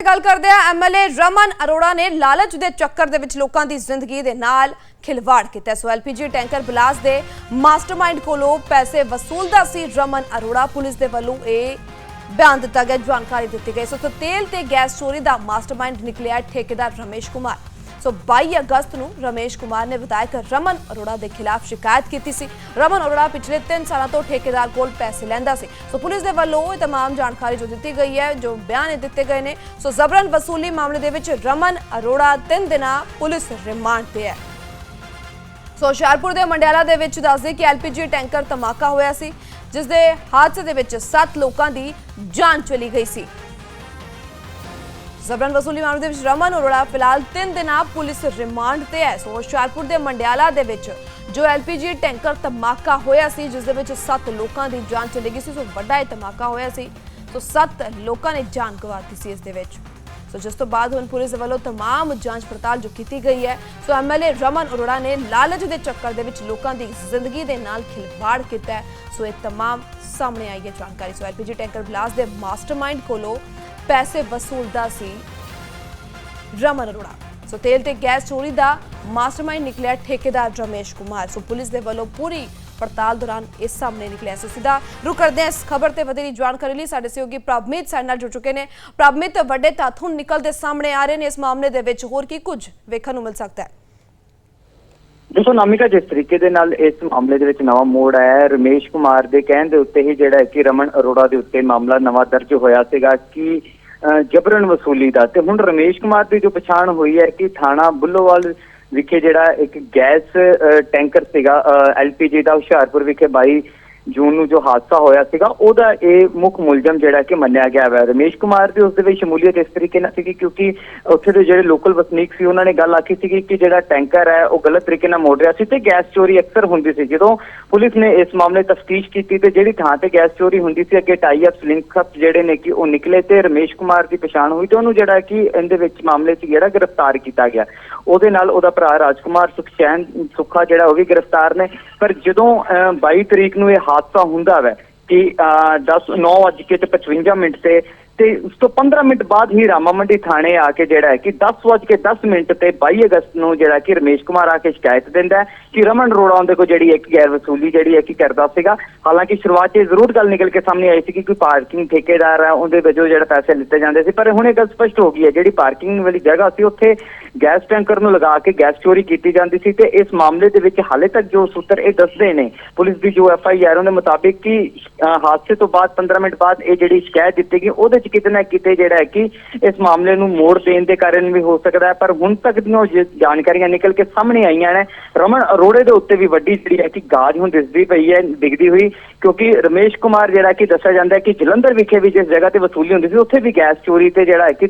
ਗੱਲ ਕਰਦੇ ਆ ਐਮਐਲਏ ਰਮਨ ਅਰੋੜਾ ਨੇ ਲਾਲਚ ਦੇ ਚੱਕਰ ਦੇ ਵਿੱਚ ਲੋਕਾਂ ਦੀ ਜ਼ਿੰਦਗੀ ਦੇ ਨਾਲ ਖਿਲਵਾੜ ਕੀਤਾ। ਸੋ ਐਲਪੀਜੀ ਟੈਂਕਰ ਬਲਾਸ ਦੇ ਮਾਸਟਰਮਾਈਂਡ ਕੋਲੋਂ ਪੈਸੇ ਵਸੂਲਦਾ ਸੀ ਰਮਨ ਅਰੋੜਾ। ਪੁਲਿਸ ਦੇ ਵੱਲੋਂ ਇਹ ਬਿਆਨ ਦਿੱਤਾ ਗਿਆ, ਜਾਣਕਾਰੀ ਦਿੱਤੀ ਗਈ। ਸੋ ਸੋ ਤੇਲ ਤੇ ਗੈਸ ਚੋਰੀ ਦਾ ਮਾਸਟਰਮਾਈਂਡ ਨਿਕਲਿਆ। ਠੇਕੇਦਾਰ ਰਮੇਸ਼ ਕੁਮਾਰ ਸੋ 22 ਅਗਸਤ ਨੂੰ ਰਮੇਸ਼ ਕੁਮਾਰ ਨੇ ਵਿਧਾਇਕ ਰਮਨ ਅਰੋੜਾ ਦੇ ਖਿਲਾਫ ਸ਼ਿਕਾਇਤ ਕੀਤੀ ਸੀ ਰਮਨ ਅਰੋੜਾ ਪਿਛਲੇ 3 ਸਾਲਾਂ ਤੋਂ ਠੇਕੇਦਾਰ ਕੋਲ ਪੈਸੇ ਲੈਂਦਾ ਸੀ ਸੋ ਪੁਲਿਸ ਦੇ ਵੱਲੋਂ ਇਹ तमाम ਜਾਣਕਾਰੀ ਜੋ ਦਿੱਤੀ ਗਈ ਹੈ ਜੋ ਬਿਆਨ ਇਹ ਦਿੱਤੇ ਗਏ ਨੇ ਸੋ ਜ਼ਬਰਨ ਵਸੂਲੀ ਮਾਮਲੇ ਦੇ ਵਿੱਚ ਰਮਨ ਅਰੋੜਾ 3 ਦਿਨਾਂ ਪੁਲਿਸ ਰਿਮਾਂਡ ਤੇ ਹੈ ਸੋ ਹੁਸ਼ਿਆਰਪੁਰ ਦੇ ਮੰਡਿਆਲਾ ਦੇ ਵਿੱਚ ਦੱਸਦੇ ਕਿ ਐਲਪੀਜੀ ਟੈਂਕਰ ਧਮਾਕਾ ਹੋਇਆ ਸੀ ਜਿਸ ਦੇ ਹਾਦਸੇ ਦੇ ਵਿੱਚ 7 ਲੋਕਾਂ ਦੀ ਜਾਨ ਚਲੀ ਗਈ ਸੀ ਜ਼ਬਰਨ ਵਸੂਲੀ ਮਾਮਲੇ ਦੇ ਵਿੱਚ ਰਮਨ ਅਰੋੜਾ ਫਿਲਹਾਲ 3 ਦਿਨਾਂ ਪੁਲਿਸ ਰਿਮਾਂਡ ਤੇ ਹੈ ਸੋ ਹੁਸ਼ਿਆਰਪੁਰ ਦੇ ਮੰਡਿਆਲਾ ਦੇ ਵਿੱਚ ਜੋ ਐਲਪੀਜੀ ਟੈਂਕਰ ਧਮਾਕਾ ਹੋਇਆ ਸੀ ਜਿਸ ਦੇ ਵਿੱਚ 7 ਲੋਕਾਂ ਦੀ ਜਾਨ ਚਲੀ ਗਈ ਸੀ ਸੋ ਵੱਡਾ ਇਹ ਧਮਾਕਾ ਹੋਇਆ ਸੀ ਸੋ 7 ਲੋਕਾਂ ਨੇ ਜਾਨ ਗਵਾ ਦਿੱਤੀ ਸੀ ਇਸ ਦੇ ਵਿੱਚ ਸੋ ਜਿਸ ਤੋਂ ਬਾਅਦ ਹੁਣ ਪੁਲਿਸ ਦੇ ਵੱਲੋਂ तमाम ਜਾਂਚ ਪੜਤਾਲ ਜੋ ਕੀਤੀ ਗਈ ਹੈ ਸੋ ਐਮਐਲਏ ਰਮਨ ਅਰੋੜਾ ਨੇ ਲਾਲਚ ਦੇ ਚੱਕਰ ਦੇ ਵਿੱਚ ਲੋਕਾਂ ਦੀ ਜ਼ਿੰਦਗੀ ਦੇ ਨਾਲ ਖਿਲਵਾੜ ਕੀਤਾ ਹੈ ਸੋ ਇਹ तमाम ਸਾਹਮਣੇ ਆਈ ਹੈ ਜਾਣਕਾਰੀ ਸੋ ਐਲਪੀਜੀ ਟੈਂਕਰ ਬਲਾਸ ਦੇ ਮਾਸਟਰਮਾਈਂਡ ਕੋਲੋਂ ਪੈਸੇ ਵਸੂਲਦਾ ਸੀ ਰਮਨ ਅਰੋੜਾ। ਸੋ ਤੇਲ ਤੇ ਗੈਸ ਚੋਰੀ ਦਾ ਮਾਸਟਰਮਾਈਂਡ ਨਿਕਲਿਆ ਠੇਕੇਦਾਰ ਰਮੇਸ਼ ਕੁਮਾਰ। ਸੋ ਪੁਲਿਸ ਦੇ ਵੱਲੋਂ ਪੂਰੀ ਪੜਤਾਲ ਦੌਰਾਨ ਇਸ ਸਾਹਮਣੇ ਨਿਕਲਿਆ ਸੋ। ਸਿੱਧਾ ਰੁਕ ਕਰਦੇ ਹਾਂ ਇਸ ਖਬਰ ਤੇ ਵਧੇਰੀ ਜਾਣਕਾਰੀ ਲਈ। ਸਾਡੇ ਸਹਿਯੋਗੀ ਪ੍ਰਭਮੀਤ ਸਾਡੇ ਨਾਲ ਜੁੜ ਚੁੱਕੇ ਨੇ। ਪ੍ਰਭਮੀਤ, ਵੱਡੇ ਤੱਥ ਹੁਣ ਨਿਕਲਦੇ ਸਾਹਮਣੇ ਆ ਰਹੇ ਨੇ ਇਸ ਮਾਮਲੇ ਦੇ ਵਿੱਚ। ਹੋਰ ਕੀ ਕੁਝ ਵੇਖਣ ਨੂੰ ਮਿਲ ਸਕਦਾ ਹੈ? ਦੇਖੋ, ਨਾਮਿਕਾ, ਜਿਸ ਤਰੀਕੇ ਦੇ ਨਾਲ ਇਸ ਮਾਮਲੇ ਦੇ ਵਿੱਚ ਨਵਾਂ ਮੋੜ ਆਇਆ ਹੈ, ਰਮੇਸ਼ ਕੁਮਾਰ ਦੇ ਕਹਿਣ ਦੇ ਉੱਤੇ ਹੀ ਜਿਹੜਾ ਹੈ ਕਿ ਰਮਨ ਅਰੋੜਾ ਦੇ ਉੱਤੇ ਮਾਮਲਾ ਨਵਾਂ ਦਰਜ ਹੋਇਆ ਸੀਗਾ ਕਿ ਜਬਰਨ ਵਸੂਲੀ ਦਾ। ਤੇ ਹੁਣ ਰਮੇਸ਼ ਕੁਮਾਰ ਦੀ ਜੋ ਪਛਾਣ ਹੋਈ ਹੈ ਕਿ ਥਾਣਾ ਬੁੱਲੋਵਾਲ ਵਿਖੇ ਜਿਹੜਾ ਇੱਕ ਗੈਸ ਅਹ, ਟੈਂਕਰ ਸੀਗਾ ਐਲਪੀਜੀ ਦਾ ਹੁਸ਼ਿਆਰਪੁਰ ਵਿਖੇ 22 ਜੂਨ ਨੂੰ ਜੋ ਹਾਦਸਾ ਹੋਇਆ ਸੀਗਾ ਉਹਦਾ ਇਹ ਮੁੱਖ ਮੁਲਜ਼ਮ ਜਿਹੜਾ ਕਿ ਮੰਨਿਆ ਗਿਆ ਹੈ ਰਮੇਸ਼ ਕੁਮਾਰ ਦੀ ਉਸ ਦੇ ਵਿੱਚ ਸ਼ਮੂਲੀਅਤ ਇਸ ਤਰੀਕੇ ਨਾਲ ਸੀਗੀ ਕਿਉਂਕਿ ਉੱਥੇ ਦੇ ਜਿਹੜੇ ਲੋਕਲ ਵਸਨੀਕ ਸੀ ਉਹਨਾਂ ਨੇ ਗੱਲ ਆਖੀ ਸੀਗੀ ਕਿ ਜਿਹੜਾ ਟੈਂਕਰ ਹੈ ਉਹ ਗਲਤ ਤਰੀਕੇ ਨਾਲ ਮੋੜ ਰਿਹਾ ਸੀ ਤੇ ਗੈਸ ਚੋਰੀ ਅਕਸਰ ਹੁੰਦੀ ਸੀ। ਜਦੋਂ ਪੁਲਿਸ ਨੇ ਇਸ ਮਾਮਲੇ ਤਫਤੀਸ਼ ਕੀਤੀ ਤੇ ਜਿਹੜੀ ਥਾਂ ਤੇ ਗੈਸ ਚੋਰੀ ਹੁੰਦੀ ਸੀ ਅੱਗੇ ਟਾਈ ਅਪ ਲਿੰਕ ਅਪ ਜਿਹੜੇ ਨੇ ਕਿ ਉਹ ਨਿਕਲੇ ਤੇ ਰਮੇਸ਼ ਕੁਮਾਰ ਦੀ ਪਛਾਣ ਹੋਈ ਤੇ ਉਹਨੂੰ ਜਿਹੜਾ ਕਿ ਇਹਦੇ ਵਿੱਚ ਮਾਮਲੇ 'ਚ ਜਿਹੜਾ ਗ੍ਰਿਫਤਾਰ ਕੀਤਾ ਗਿਆ। ਉਹਦੇ ਨਾਲ ਉਹਦਾ ਭਰਾ ਰਾਜਕੁਮਾਰ ਸੁਖਚੈਨ ਸੁੱਖਾ ਜਿਹੜਾ ਉਹ ਵੀ ਗ੍ਰਿਫਤਾਰ ਨੇ। ਪਰ ਜਦੋਂ ਅਹ, 22 ਤਰੀਕ ਨੂੰ ਇਹ ਹਾਦਸਾ ਹੁੰਦਾ ਵੈ ਕਿ 10 9:55 ਮਿੰਟ ਤੇ ਤੇ ਉਸ ਤੋਂ 15 ਮਿੰਟ ਬਾਅਦ ਹੀ ਰਾਮਾ ਮੰਡੀ ਥਾਣੇ ਆ ਕੇ ਜਿਹੜਾ ਹੈ ਕਿ 10:10 ਮਿੰਟ ਤੇ 22 ਅਗਸਤ ਨੂੰ ਜਿਹੜਾ ਕਿ ਰਮੇਸ਼ ਕੁਮਾਰ ਆ ਕੇ ਸ਼ਿਕਾਇਤ ਦਿੰਦਾ ਕਿ ਰਮਨ ਰੋੜਾ ਉਹਦੇ ਕੋ ਜਿਹੜੀ ਇੱਕ ਗੈਰ ਵਸੂਲੀ ਜਿਹੜੀ ਹੈ ਕਿ ਕਰਦਾ ਸੀਗਾ। ਹਾਲਾਂਕਿ ਸ਼ੁਰੂਆਤ 'ਚ ਇਹ ਜ਼ਰੂਰ ਗੱਲ ਨਿਕਲ ਕੇ ਸਾਹਮਣੇ ਆਈ ਸੀ ਕਿ ਕੋਈ ਪਾਰਕਿੰਗ ਠੇਕੇਦਾਰ ਹੈ ਉਹਦੇ ਵਜੋਂ ਜਿਹੜਾ ਪੈਸੇ ਲਿੱਤੇ ਜਾਂਦੇ ਸੀ। ਪਰ ਹੁਣ ਇਹ ਗੱਲ ਸਪਸ਼ਟ ਹੋ ਗਈ ਹੈ, ਜਿਹੜੀ ਪਾਰਕਿੰਗ ਵਾਲੀ ਜਗ੍ਹਾ ਸੀ, ਉੱਥੇ ਗੈਸ ਟੈਂਕਰ ਨੂੰ ਲਗਾ ਕੇ ਗੈਸ ਚੋਰੀ ਕੀਤੀ ਜਾਂਦੀ ਸੀ ਤੇ ਇਸ ਮਾਮਲੇ ਦੇ ਵਿੱਚ ਹਾਲੇ ਤੱਕ ਜੋ ਸੂਤਰ ਇਹ ਦੱਸਦੇ ਨੇ, ਪੁਲਿਸ ਦੀ ਜੋ ਐਫ ਆਈ ਆਰ ਉਹਦੇ ਮੁਤਾਬਿਕ ਕਿ ਹਾਦਸੇ ਤੋਂ ਬਾਅਦ 15 ਮਿੰਟ ਬਾਅਦ ਇਹ ਜਿਹੜੀ ਸ਼ਿਕਾਇਤ ਦਿੱਤੀ ਗਈ, ਉਹਦੇ 'ਚ ਕਿਤੇ ਨਾ ਕਿਤੇ ਜਿਹੜਾ ਹੈ ਕਿ ਇਸ ਮਾਮਲੇ ਨੂੰ ਮੋੜ ਦੇਣ ਦੇ ਕਾਰਨ ਵੀ ਹੋ ਸਕਦਾ ਹੈ। ਪਰ ਹੁਣ ਤੱਕ ਦੀਆਂ ਜੋ ਜਾਣਕਾਰੀਆਂ ਨਿਕਲ ਕੇ ਸਾਹਮਣੇ ਆਈਆਂ ਨੇ। ਰਮਨ ਅਰੋੜੇ ਦੇ ਉੱਤੇ ਵੀ ਵੱਡੀ ਜਿਹੜੀ ਹੈ ਕਿ ਗਾਜ ਹੁਣ ਦਿਸਦੀ ਪਈ ਹੈ ਦਿਖਦੀ ਹੋਈ। ਕਿਉਂਕਿ ਰਮੇਸ਼ ਕੁਮਾਰ ਜਿਹੜਾ ਕਿ ਦੱਸਿਆ ਜਾਂਦਾ ਹੈ ਕਿ ਜਲੰਧਰ ਵਿਖੇ ਵੀ ਜਿਸ ਜਗ੍ਹਾ ਤੇ ਵਸੂਲੀ ਹੁੰਦੀ ਸੀ, ਉੱਥੇ ਵੀ ਗੈਸ ਚੋਰੀ ਤੇ ਜਿਹੜਾ ਹੈ ਕਿ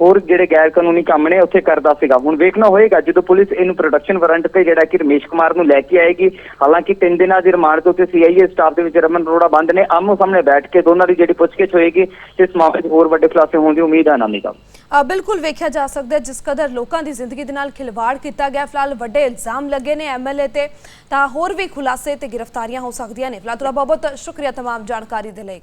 ਹੋਰ ਜਿਹੜੇ ਗੈਰ ਕਾਨੂੰਨੀ ਕੰਮ ਨੇ, ਉੱਥੇ ਕਰਦਾ ਸੀਗਾ। ਹੁਣ ਵੇਖਣਾ ਹੋਏਗਾ, ਜਦੋਂ ਪੁਲਿਸ ਇਹਨੂੰ ਪ੍ਰੋਡਕਸ਼ਨ ਵਾਰੰਟ ਤੇ ਜਿਹੜਾ ਕਿ ਰਮੇਸ਼ ਕੁਮਾਰ ਨੂੰ ਲੈ ਕੇ ਆਏਗੀ। ਹਾਲਾਂਕਿ ਤਿੰਨ ਦਿਨਾਂ ਦੀ ਰਿਮਾਂਡ ਦੇ ਉੱਤੇ ਸੀਆਈਏ ਸਟਾਫ ਦੇ ਵਿੱਚ ਰਮਨ ਅਰੋੜਾ ਬੰਦ ਨੇ। ਆਮੋ ਸਾਹਮਣੇ ਬੈਠ ਕੇ ਦੋਨਾਂ ਦੀ ਜਿਹੜੀ ਪੁੱਛਗਿੱਛ ਹੋਏਗੀ, ਇਸ ਮਾਮਲੇ 'ਚ ਹੋਰ ਵੱਡੇ ਖੁਲਾਸੇ ਹੋਣ ਦੀ ਉਮੀਦ ਹੈ ਨਾਮਿਕਾ ਅ, ਬਿਲਕੁਲ ਵੇਖਿਆ ਜਾ ਸਕਦਾ ਹੈ ਜਿਸ ਕਦਰ ਲੋਕਾਂ ਦੀ ਜ਼ਿੰਦਗੀ ਦੇ ਨਾਲ ਖਿਲਵਾੜ ਕੀਤਾ ਗਿਆ ਫਿਲਹਾਲ ਵੱਡੇ ਇਲਜ਼ਾਮ ਲੱਗੇ ਨੇ ਐਮਐਲਏ ਤੇ ਤਾਂ ਹੋਰ ਵੀ ਖੁਲਾਸੇ ਤੇ ਗ੍ਰਿਫਤਾਰੀਆਂ ਹੋ ਸਕਦੀਆਂ ਨੇ ਫਿਲਹਾਲ ਤੁਹਾਡਾ ਬਹੁਤ ਬਹੁਤ ਸ਼ੁਕਰੀਆ तमाम ਜਾਣਕਾਰੀ ਦੇ ਲਈ